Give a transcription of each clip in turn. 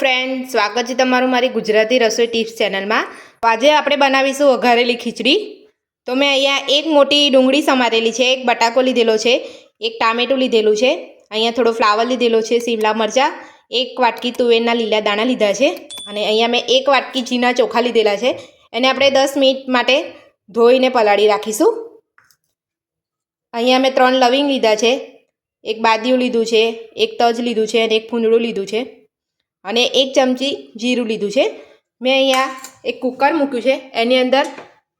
Friend સ્વાગત છે તમારું મારી ગુજરાતી રસોઈ ટિપ્સ ચેનલમાં આજે આપણે બનાવીશું વઘારેલી ખીચડી. તો મેં અહીંયા એક મોટી ડુંગળી સમારેલી છે, એક બટાકો લીધેલો છે, એક ટામેટું લીધેલું છે, અહીંયા થોડો ફ્લાવર લીધેલો છે, શિમલા મરચાં, એક વાટકી તુવેરના લીલા દાણા લીધા છે, અને અહીંયા મેં એક વાટકી ચીના ચોખા લીધેલા છે. એને આપણે દસ મિનિટ માટે ધોઈને પલાળી રાખીશું. અહીંયા મેં ત્રણ લવિંગ લીધા છે, એક બાદિયું લીધું છે, એક તજ લીધું છે, અને એક ફૂંદડું લીધું છે. અને એક ચમચી જીરું લીધું છે. મેં અહીંયા એક કુકર મૂક્યું છે. એની અંદર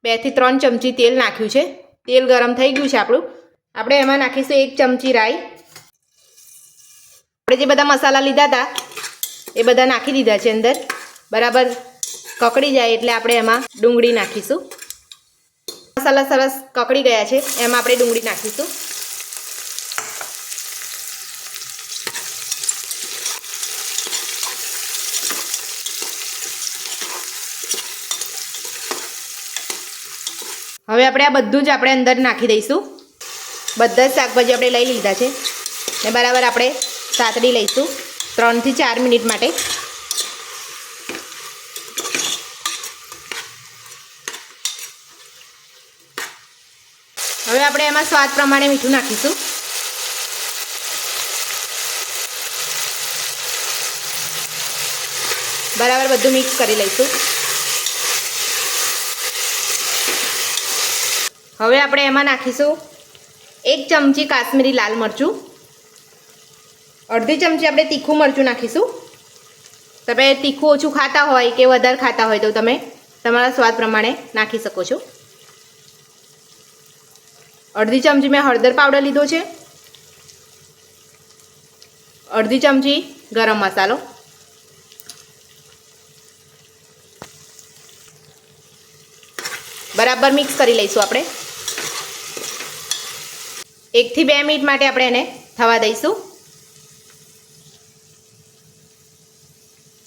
બેથી ત્રણ ચમચી તેલ નાખ્યું છે. તેલ ગરમ થઈ ગયું છે આપણું. આપણે એમાં નાખીશું એક ચમચી રાઈ. આપણે જે બધા મસાલા લીધા હતા, એ બધા નાખી દીધા છે અંદર. બરાબર કકડી જાય એટલે આપણે એમાં ડુંગળી નાખીશું. મસાલા સરસ કકડી ગયા છે. એમાં આપણે ડુંગળી નાખીશું. હવે આપણે આ બધું જ આપણે અંદર નાખી દઈશું. બધા જ શાકભાજી આપણે લઈ લીધા છે. ને બરાબર આપણે સાતડી લઈશું. ત્રણથી ચાર મિનિટ માટે. હવે આપણે એમાં સ્વાદ પ્રમાણે મીઠું નાખીશું. બરાબર બધું મિક્સ કરી લઈશું. હવે આપણે એમાં નાખીશું એક ચમચી કાશ્મીરી લાલ મરચું. અડધી ચમચી આપણે તીખું મરચું નાખીશું. તમે તીખું ઓછું ખાતા હોય કે વધારે ખાતા હોય તો તમે તમારા સ્વાદ પ્રમાણે નાખી શકો છો. અડધી ચમચી મેં હળદર પાવડર લીધો છે. અડધી ચમચી ગરમ મસાલો. બરાબર મિક્સ કરી લઈશું આપણે. એકથી બે મિનિટ માટે આપણે એને થવા દઈશું.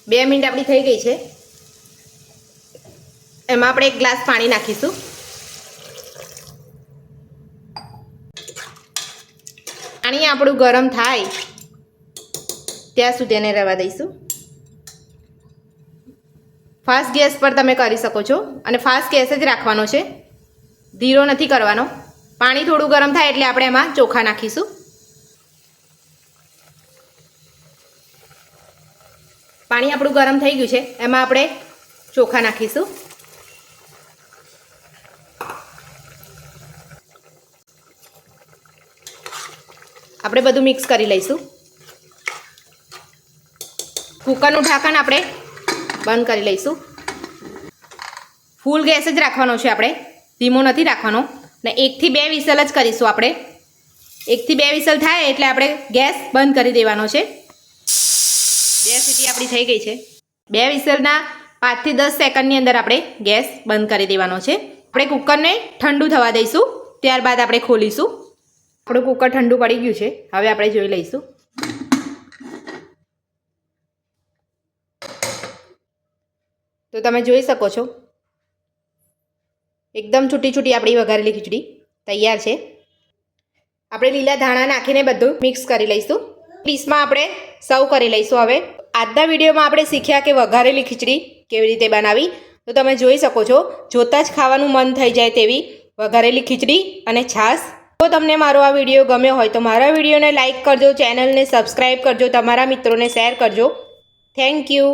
બે મિનિટ આપણી થઈ ગઈ છે. એમાં આપણે એક ગ્લાસ પાણી નાખીશું. પાણી આપણું ગરમ થાય ત્યાં સુધી એને રહેવા દઈશું. ફાસ્ટ ગેસ પર તમે કરી શકો છો અને ફાસ્ટ ગેસ જ રાખવાનો છે. ધીરો નથી કરવાનો. પાણી થોડું ગરમ થાય એટલે આપણે એમાં ચોખા નાખીશું. પાણી આપણું ગરમ થઈ ગયું છે, એમાં આપણે ચોખા નાખીશું. આપણે બધું મિક્સ કરી લઈશું. કુકરનું ઢાંકણ આપણે બંધ કરી લઈશું. ફૂલ ગેસ જ રાખવાનો છે આપણે. ધીમો નથી રાખવાનો. ને એકથી બે વિસલ જ કરીશું આપણે. એકથી બે વિસલ થાય એટલે આપણે ગેસ બંધ કરી દેવાનો છે. બે સીટી આપણી થઈ ગઈ છે. બે વિસલના પાંચથી દસ સેકન્ડની અંદર આપણે ગેસ બંધ કરી દેવાનો છે. આપણે કુકરને ઠંડુ થવા દઈશું. ત્યારબાદ આપણે ખોલીશું. આપણું કુકર ઠંડુ પડી ગયું છે. હવે આપણે જોઈ લઈશું. તો તમે જોઈ શકો છો. એકદમ છૂટી છૂટી આપણી વઘારેલી ખીચડી તૈયાર છે. આપણે લીલા ધાણા નાખીને બધું મિક્સ કરી લઈશું. ડીશમાં આપણે સર્વ કરી લઈશું હવે. આજના વિડીયોમાં આપણે શીખ્યા કે વઘારેલી ખીચડી કેવી રીતે બનાવી. તો તમે જોઈ શકો છો, જોતાં જ ખાવાનું મન થઈ જાય તેવી વઘારેલી ખીચડી અને છાશ. જો તમને મારો આ વીડિયો ગમ્યો હોય તો મારા વિડીયોને લાઇક કરજો, ચેનલને સબસ્ક્રાઈબ કરજો, તમારા મિત્રોને શેર કરજો. Thank you.